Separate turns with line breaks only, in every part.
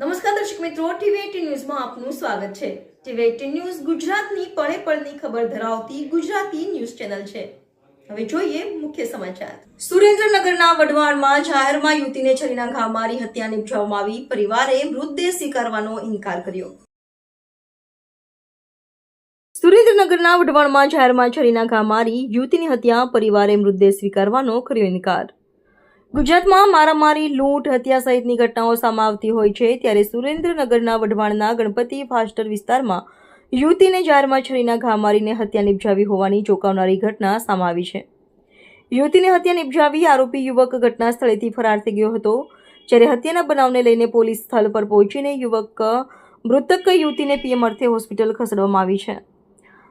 નમસ્કાર દર્શક મિત્રો ટીવી ન્યૂઝમાં આપનું સ્વાગત છે. ટીવી એટીન ન્યૂઝ ગુજરાતની પળે પળની ખબર ધરાવતી ગુજરાતી ન્યૂઝ ચેનલ છે. હવે જોઈએ મુખ્ય સમાચાર. સુરેન્દ્રનગરના વઢવાણમાં જાહેરમાં યુવતીને છરીના ઘા મારી હત્યા નિપજાવવામાં આવી. પરિવારે મૃતદેહ સ્વીકારવાનો ઇનકાર કર્યો. સુરેન્દ્રનગરના વઢવાણમાં જાહેરમાં છરીના ઘા મારી યુવતીની હત્યા. પરિવારે મૃતદેહ સ્વીકારવાનો કર્યો ઇનકાર. ગુજરાતમાં મારામારી, લૂંટ, હત્યા સહિતની ઘટનાઓ સામે આવતી હોય છે, ત્યારે સુરેન્દ્રનગરના વઢવાણના ગણપતિ ફાસ્ટર વિસ્તારમાં યુવતીને જાહેરમાં છરીના ઘા મારીને હત્યા નિપજાવી હોવાની ચોંકાવનારી ઘટના સામે આવી છે. યુવતીને હત્યા નિપજાવી આરોપી યુવક ઘટના સ્થળેથી ફરાર થઈ ગયો હતો, જ્યારે હત્યાના બનાવને લઈને પોલીસ સ્થળ પર પહોંચીને યુવક, મૃતક યુવતીને પીએમ અર્થે હોસ્પિટલ ખસેડવામાં આવી છે.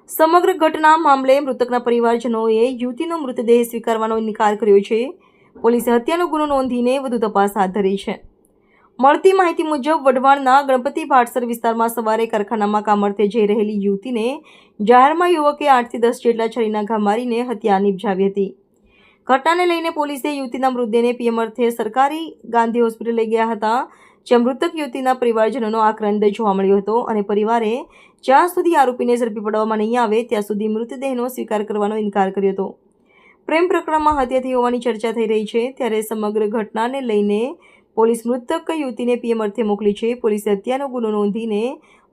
સમગ્ર ઘટના મામલે મૃતકના પરિવારજનોએ યુવતીનો મૃતદેહ સ્વીકારવાનો ઇનકાર કર્યો છે. પોલીસે હત્યાનો ગુનો નોંધીને વધુ તપાસ હાથ ધરી છે. મળતી માહિતી મુજબ, વઢવાણના ગણપતિ ભાટસર વિસ્તારમાં સવારે કારખાનામાં કામર્થે જઈ રહેલી યુવતીને જાહેરમાં યુવકે આઠથી દસ જેટલા છરીના ઘા મારીને હત્યા નિપજાવી હતી. ઘટનાને લઈને પોલીસે યુવતીના મૃતદેહને પીએમ અર્થે સરકારી ગાંધી હોસ્પિટલ લઈ ગયા હતા, જ્યાં મૃતક યુવતીના પરિવારજનોનો આક્રંદ જોવા મળ્યો હતો અને પરિવારે જ્યાં સુધી આરોપીને ઝડપી પડવામાં નહીં આવે, ત્યાં સુધી મૃતદેહનો સ્વીકાર કરવાનો ઇનકાર કર્યો હતો. પ્રેમ પ્રકરણમાં હત્યા થઈ હોવાની ચર્ચા થઈ રહી છે, ત્યારે સમગ્ર ઘટનાને લઈને પોલીસ મૃતક યુવતીને પીએમ અર્થે મોકલી છે. પોલીસે હત્યાનો ગુનો નોંધીને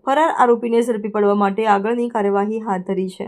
ફરાર આરોપીને ઝડપી પાડવા માટે આગળની કાર્યવાહી હાથ ધરી છે.